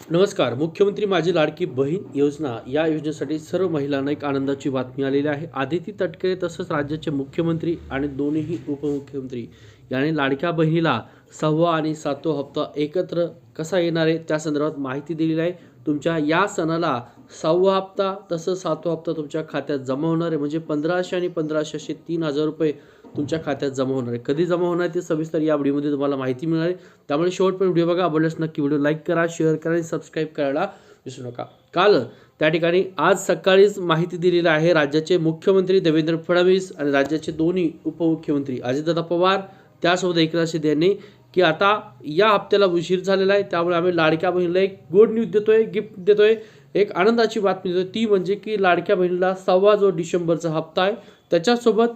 नमस्कार. मुख्यमंत्री माझी लाडकी बहीण योजना या योजनेसाठी सर्व महिलांना एक आनंदाची बातमी आलेली आहे. आदिती तटकरे तसंच राज्याचे मुख्यमंत्री आणि दोन्हीही उपमुख्यमंत्री यांनी लाडक्या बहिणीला सहावा आणि सातवा हप्ता एकत्र कसा येणार आहे त्या संदर्भात माहिती दिलेली आहे. तुमच्या या सणाला सहावा हप्ता तसंच सातवा हप्ता तुमच्या खात्यात जमा होणार आहे. म्हणजे पंधराशे आणि पंधराशे असे तीन हजार रुपये तुमच्या खात्यात जमा होणार आहे. कधी जमा होणार ते सविस्तर या व्हिडिओमध्ये तुम्हाला माहिती मिळणार आहे. त्यामुळे शेवटपर्यंत व्हिडिओ बघा आवडल्यास नक्की व्हिडिओ लाईक करा शेअर करा आणि सबस्क्राईब करायला विसरू नका. काल त्या ठिकाणी आज सकाळीच माहिती दिलेली आहे राज्याचे मुख्यमंत्री देवेंद्र फडणवीस आणि राज्याचे दोन्ही उपमुख्यमंत्री अजितदादा पवार त्यासोबत एकनाथ शिंदे यांनी की आता या हप्त्याला उशीर झालेला आहे. त्यामुळे आम्ही लाडक्या बहिणीला एक गुड न्यूज देतोय गिफ्ट देतोय. एक आनंदाची बातमी देतोय. ती म्हणजे की लाडक्या बहिणीला सव्वा जो डिसेंबरचा हप्ता आहे त्याच्यासोबत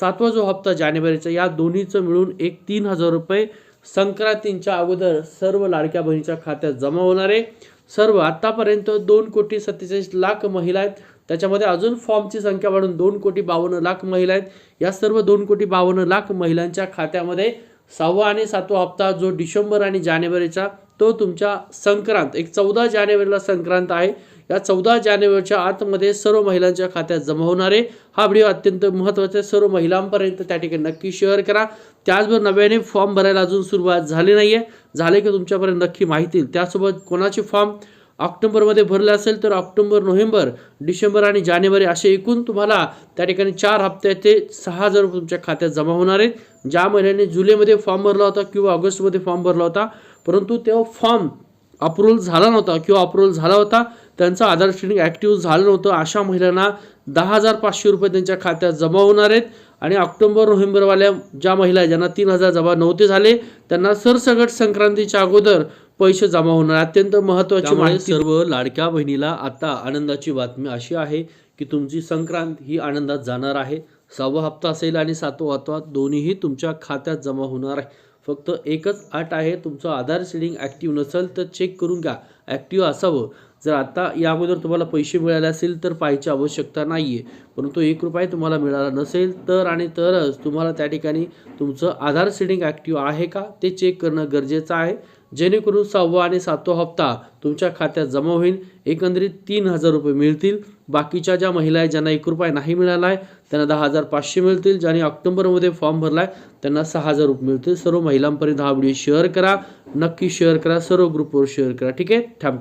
सातवा जो हप्ता जानेवारीचा या दोन्हीचं मिळून एक तीन हजार रुपये संक्रांतींच्या अगोदर सर्व लाडक्या बहिणीच्या खात्यात जमा होणार आहे. सर्व आत्तापर्यंत दोन कोटी सत्तेचाळीस लाख महिला आहेत. त्याच्यामध्ये अजून फॉर्मची संख्या वाढून दोन कोटी बावन्न लाख महिला आहेत. या सर्व दोन कोटी बावन्न लाख महिलांच्या खात्यामध्ये सहावा आणि सातवा हप्ता जो डिसेंबर आणि जानेवारीचा तो तुमच्या संक्रांत एक चौदा जानेवारीला संक्रांत आहे. या चौदा जानेवारीच्या आतमध्ये सर्व महिलांच्या खात्यात जमा होणार आहे. हा व्हिडिओ अत्यंत महत्त्वाचा आहे. सर्व महिलांपर्यंत त्या ठिकाणी नक्की शेअर करा. त्याचबरोबर नव्याने फॉर्म भरायला अजून सुरुवात झाली नाही आहे झाले की तुमच्यापर्यंत नक्की माहिती त्यासोबत कोणाचे फॉर्म ऑक्टोबरमध्ये भरले असेल तर ऑक्टोबर नोव्हेंबर डिसेंबर आणि जानेवारी असे एकूण तुम्हाला त्या ठिकाणी चार हप्त्याचे सहा हजार रुपये तुमच्या खात्यात जमा होणार आहेत. ज्या महिन्याने जुलैमध्ये फॉर्म भरला होता किंवा ऑगस्टमध्ये फॉर्म भरला होता परंतु तेव्हा फॉर्म अप्रुव्हल झाला नव्हता किंवा अप्रुव्हल झाला होता त्यांचं आधार स्ट्रीडिंग ॲक्टिव्ह झालं नव्हतं. अशा महिलांना दहा हजार पाचशे रुपये त्यांच्या खात्यात जमा होणार आहेत. आणि ऑक्टोबर नोव्हेंबरवाल्या ज्या महिला ज्यांना तीन हजार जमा नव्हते झाले त्यांना सरसगट संक्रांतीच्या अगोदर पैसे जमा होणार. अत्यंत महत्वाची माहिती. सर्व लाडक्या बहिणीला आता आनंदाची बातमी अशी आहे की तुमची संक्रांत ही आनंदात जाणार आहे. सहावा हप्ता असेल आणि सातवा हप्ता दोन्हीही तुमच्या खात्यात जमा होणार आहे. फक्त एकच अट आहे तुमचं आधार सेडिंग ॲक्टिव्ह नसेल तर चेक करून घ्या. ॲक्टिव्ह असावं. जर आता या अगोदर तुम्हाला पैसे मिळाले असेल तर पाहायची आवश्यकता नाही आहे परंतु एक रुपये तुम्हाला मिळाला नसेल तर आणि तरच तुम्हाला त्या ठिकाणी तुमचं आधार सेडिंग ॲक्टिव्ह आहे का ते चेक करणं गरजेचं आहे. जेणेकरून सहावा आणि सातवा हप्ता तुमच्या खात्यात जमा होईल. एकंदरीत तीन हजार रुपये मिळतील. बाकीच्या ज्या महिला आहेत ज्यांना एक रुपये नाही मिळाला आहे त्यांना दहा हजार पाचशे मिळतील. ज्यांनी ऑक्टोबरमध्ये फॉर्म भरला आहे त्यांना सहा हजार रुपये मिळतील. सर्व महिलांपर्यंत हा व्हिडिओ शेअर करा. नक्की शेअर करा. सर्व ग्रुपवर शेअर करा. ठीक आहे? थँक्यू.